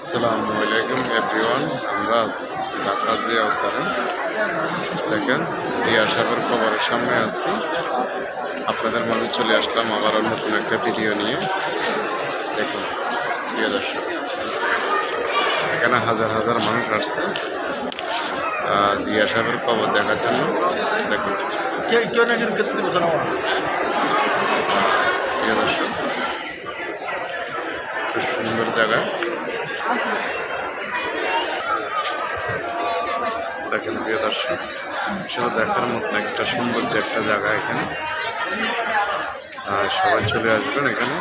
আসসালামু আলাইকুম এভরিওয়ান আমরা আছি ঢাকা জিয়া উদ্যানে। দেখেন জিয়া সাহেবের খবরের সামনে আছি। আপনাদের মাঝে চলে আসলাম আবারও নতুন একটা ভিডিও নিয়ে। দেখুন প্রিয় দর্শক এখানে হাজার হাজার মানুষ আসছে জিয়া সাহেবের খবর দেখার জন্য। দেখুন। প্রিয় দর্শক খুব সুন্দর জায়গা। দেখেন প্রিয় দর্শক, সেটা দেখার মতো একটা সৌন্দর্য একটা জায়গা এখানে। আর সবাই চলে আসবেন এখানে।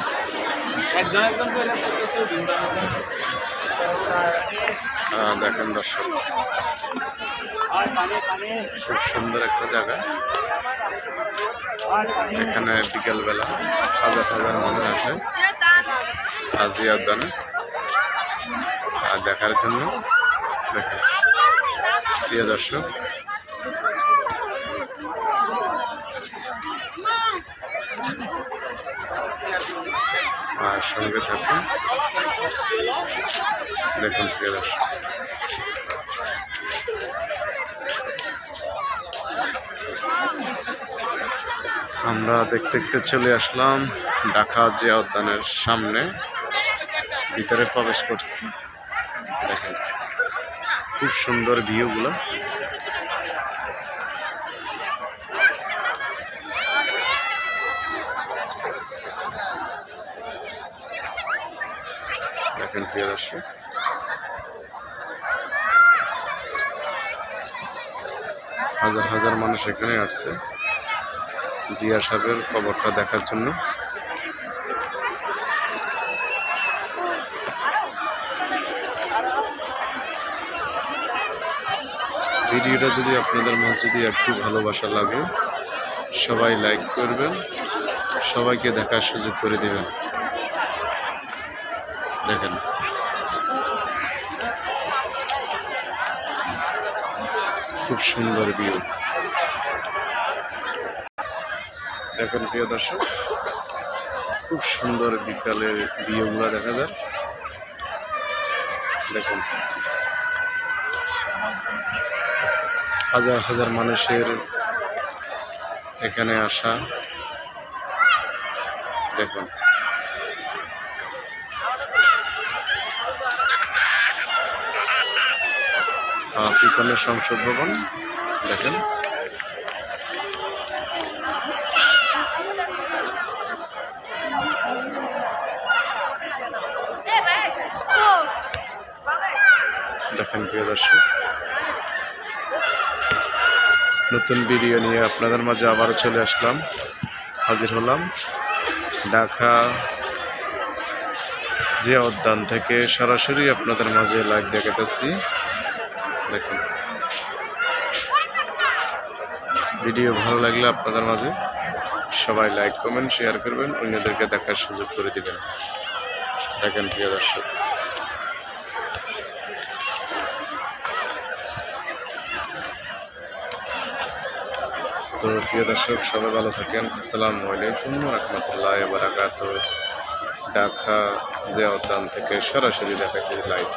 দেখেন দর্শক, খুব সুন্দর একটা জায়গা। এখানে বিকেলবেলা হাজার হাজার মানুষ আসে। আজিয়া উদ্যানে আর দেখার জন্য প্রিয় দর্শক, আর সঙ্গে থাকুন। দেখুন, প্রিয় দর্শক। আমরা দেখতে দেখতে চলে আসলাম ঢাকা জিয়া উদ্যানের সামনে, ভিতরে প্রবেশ করছি। দেখেন খুব সুন্দর ভিউগুলো। দেখেন প্রিয় দর্শক। হাজার হাজার মানুষ এখানে আসছে। জিয়া সাহেবের খবরটা দেখার জন্য। ভিডিওটা যদি আপনাদের মাঝে যদি একটু ভালোবাসা লাগে, সবাই লাইক করবেন, সবাইকে দেখার সুযোগ করে দেবেন। দেখেন। খুব সুন্দর ভিউ দেখেন প্রিয় দর্শক, খুব সুন্দর বিকালের ভিউগুলো দেখা যায়। দেখুন। হাজার হাজার মানুষের এখানে আসা। দেখুন। পিছনের সংসদ ভবন দেখেন। দেখেন প্রিয় দর্শক। নতুন ভিডিও নিয়ে আপনাদের মাঝে আবারও চলে আসলাম। হাজির হলাম ঢাকা জিয়া উদ্যান থেকে সরাসরি আপনাদের মাঝে লাইভ দেখাতেছি। দেখুন। ভিডিও ভালো লাগলে আপনাদের মাঝে সবাই লাইক কমেন্ট শেয়ার করবেন, অন্যদেরকে দেখার সুযোগ করে দিবেন। দেখেন প্রিয় দর্শক। তো প্রিয় দর্শক, সবাই ভালো থাকেন। আসসালামু আলাইকুম রহমতুল্লাহ বারাকাত ঢাকা জিয়া উদ্যান থেকে সরাসরি দেখাচ্ছি লাইভ।